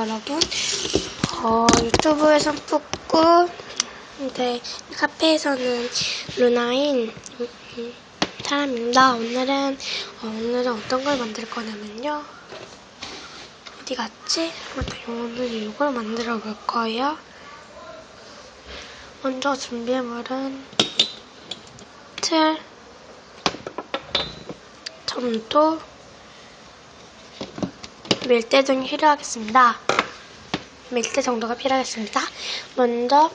여러분. 어, 유튜브에선 뿌꾸, 근데 카페에서는 루나인 음, 사람입니다. 오늘은, 어, 오늘은 어떤 걸 만들 거냐면요. 어디 갔지? 오늘 이걸 만들어 볼 거예요. 먼저 준비물은 틀, 점토, 밀대 등이 필요하겠습니다. 밀대 정도가 필요하겠습니다. 먼저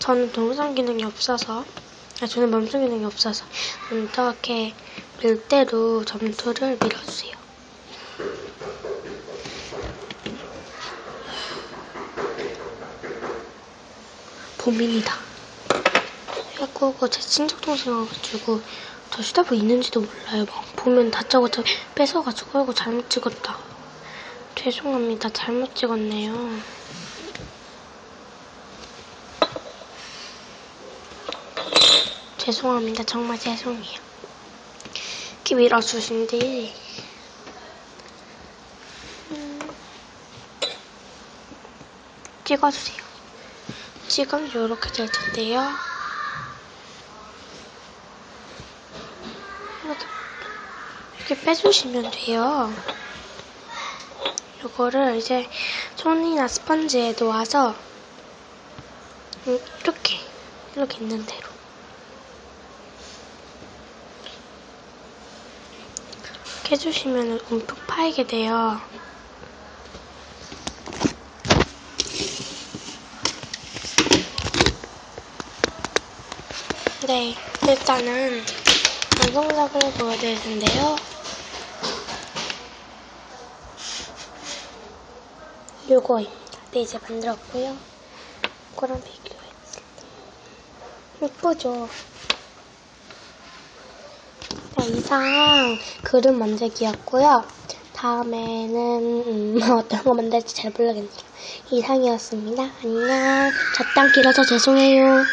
저는 동영상 기능이 없어서 아, 저는 멈춤 기능이 없어서 이렇게 밀대로 점토를 밀어주세요. 봄입니다. 해갖고 제 친척 동생 와가지고 저 휴대폰 있는지도 몰라요. 막 보면 다짜고짜 뺏어가지고 이거 잘못 찍었다. 죄송합니다. 잘못 찍었네요. 죄송합니다. 정말 죄송해요. 이렇게 밀어주신 뒤 음, 찍어주세요. 찍으면 이렇게 될 텐데요. 이렇게, 빼주시면 돼요. 이거를 이제 손이나 스펀지에 놓아서 음, 이렇게 이렇게 있는 대로 이렇게 해주시면 움푹 파이게 돼요. 네, 일단은 완성작을 보여드릴 텐데요. 요거입니다. 네, 이제 만들었고요. 이거랑 비교했을 때. 예쁘죠? 네, 이상 그림 만들기였고요. 다음에는 음, 어떤 거 만들지 잘 모르겠네요. 이상이었습니다. 안녕. 젖당 길어서 죄송해요.